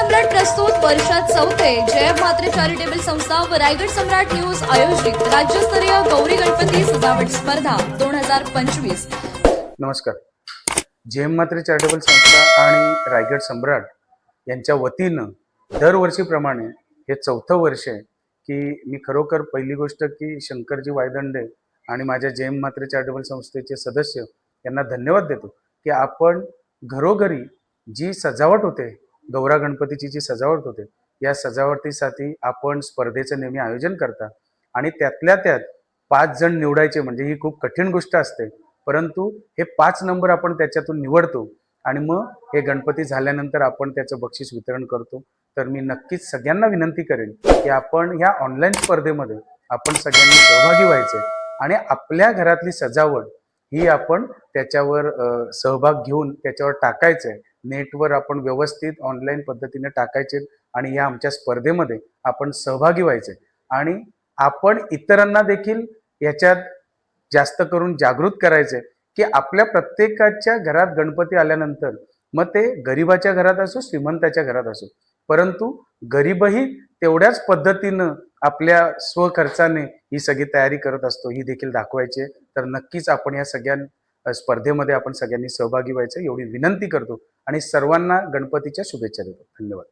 सम्राट प्रस्तुत वर्षात चौथे. जय म्हात्रे चॅरिटेबल संस्था व रायगड सम्राट न्यूज आयोजित राज्यस्तरीय गौरी गणपती सजावट स्पर्धा दोन हजार पंचवीस. नमस्कार. जेम मात्रे चॅरिटेबल संस्था आणि रायगड सम्राट यांच्या वतीनं दरवर्षीप्रमाणे हे चौथं वर्ष आहे की मी खरोखर पहिली गोष्ट की शंकरजी वायदंडे आणि माझ्या जेम मात्रे चॅरिटेबल संस्थेचे सदस्य यांना धन्यवाद देतो की आपण घरोघरी जी सजावट होते गौरा गणपतीची जी सजावट होते या सजावटीसाठी आपण स्पर्धेचं नेहमी आयोजन करता. आणि त्यातल्या त्यात पाच जण निवडायचे म्हणजे ही खूप कठीण गोष्ट असते. परंतु हे पाच नंबर आपण त्याच्यातून निवडतो आणि मग हे गणपती झाल्यानंतर आपण त्याचं बक्षीस वितरण करतो. तर मी नक्कीच सगळ्यांना विनंती करेन की आपण ह्या ऑनलाईन स्पर्धेमध्ये आपण सगळ्यांनी सहभागी व्हायचे आणि आपल्या घरातली सजावट ही आपण त्याच्यावर सहभाग घेऊन त्याच्यावर टाकायचं. आहे नेटवर आपण व्यवस्थित ऑनलाईन पद्धतीने टाकायचे आणि या आमच्या स्पर्धेमध्ये आपण सहभागी व्हायचे. आणि आपण इतरांना देखील याच्यात जास्त करून जागृत करायचे की आपल्या प्रत्येकाच्या घरात गणपती आल्यानंतर मग ते गरिबाच्या घरात असो श्रीमंताच्या घरात असो. परंतु गरीबही तेवढ्याच पद्धतीनं आपल्या स्वखर्चाने ही सगळी तयारी करत असतो ही देखील दाखवायची. तर नक्कीच आपण या सगळ्या स्पर्धेमध्ये आपण सगळ्यांनी सहभागी व्हायचं एवढी विनंती करतो. आणि सर्वांना गणपतीच्या शुभेच्छा देतो. धन्यवाद.